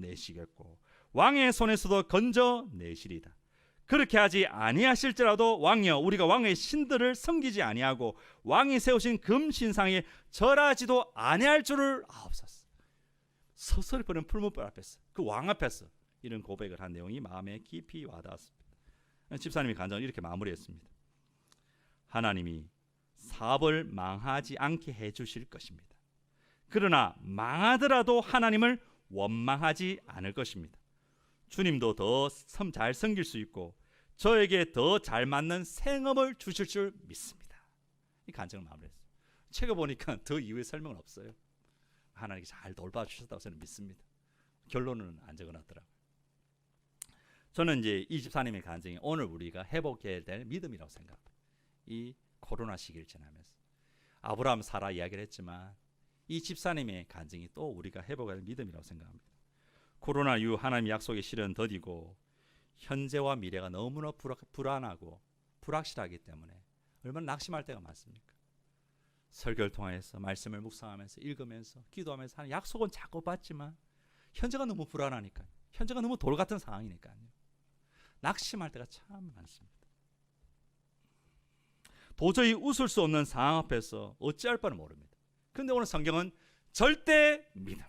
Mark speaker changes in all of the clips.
Speaker 1: 내시겠고 왕의 손에서도 건져 내시리다. 그렇게 하지 아니하실지라도 왕여 우리가 왕의 신들을 섬기지 아니하고 왕이 세우신 금신상에 절하지도 아니할 줄을 아옵소서. 서서히 보는 풀무불 앞에서 그 왕 앞에서 이런 고백을 한 내용이 마음에 깊이 와닿았습니다. 집사님이 간증을 이렇게 마무리했습니다. 하나님이 사업을 망하지 않게 해 주실 것입니다. 그러나 망하더라도 하나님을 원망하지 않을 것입니다. 주님도 더 잘 섬길 수 있고 저에게 더 잘 맞는 생업을 주실 줄 믿습니다. 이 간증을 마무리했어요. 책을 보니까 더 이후의 설명은 없어요. 하나님이 잘 돌봐주셨다고 저는 믿습니다. 결론은 안 적어놨더라고요. 저는 이제 이 집사님의 간증이 오늘 우리가 회복해야 될 믿음이라고 생각합니다. 이 코로나 시기를 지나면서 아브라함 사라 이야기를 했지만 이 집사님의 간증이 또 우리가 될 믿음이라고 생각합니다. 코로나 이후 하나님 약속의 실은 더디고 현재와 미래가 너무나 불확, 불안 하고 불확실하기 때문에 얼마나 낙심할 때가 많습니까? 설교를 통해서 말씀을 묵상하면서 읽으면서 기도하면서 하는 약속은 자꾸 받지만 현재가 너무 불안하니까 현재가 너무 돌 같은 상황이니까요. 낙심할 때가 참 많습니다. 도저히 웃을 수 없는 상황 앞에서 어찌할 바를 모릅니다. 근데 오늘 성경은 절대 믿음,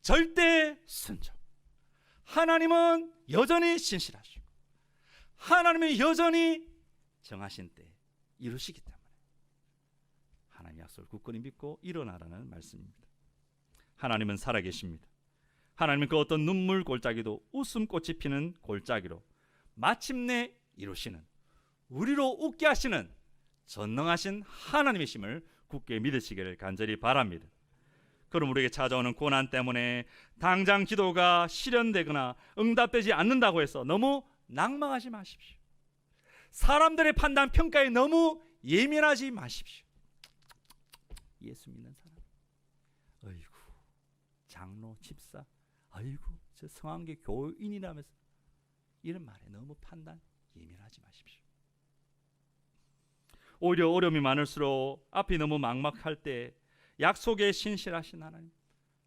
Speaker 1: 절대 순종. 하나님은 여전히 신실하시고 하나님이 여전히 정하신 때 이루시기 때문에 하나님 약속을 굳건히 믿고 일어나라는 말씀입니다. 하나님은 살아계십니다. 하나님은 그 어떤 눈물 골짜기도 웃음꽃이 피는 골짜기로 마침내 이루시는 우리로 웃게 하시는 전능하신 하나님이심을 굳게 믿으시기를 간절히 바랍니다. 그럼 우리에게 찾아오는 고난 때문에 당장 기도가 실현되거나 응답되지 않는다고 해서 너무 낭망하지 마십시오. 사람들의 판단 평가에 너무 예민하지 마십시오. 예수 믿는 사람, 어이구 장로 집사, 아이고 저 성황계 교인이라면서 이런 말에 너무 판단 예민하지 마십시오. 오히려 어려움이 많을수록 앞이 너무 막막할 때 약속에 신실하신 하나님,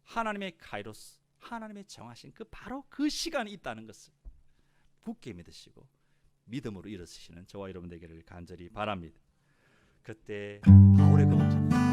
Speaker 1: 하나님의 카이로스, 하나님의 정하신 그 바로 그 시간이 있다는 것을 굳게 믿으시고 믿음으로 일어서시는 저와 여러분 되기를 간절히 바랍니다. 그때 바울의 그 음성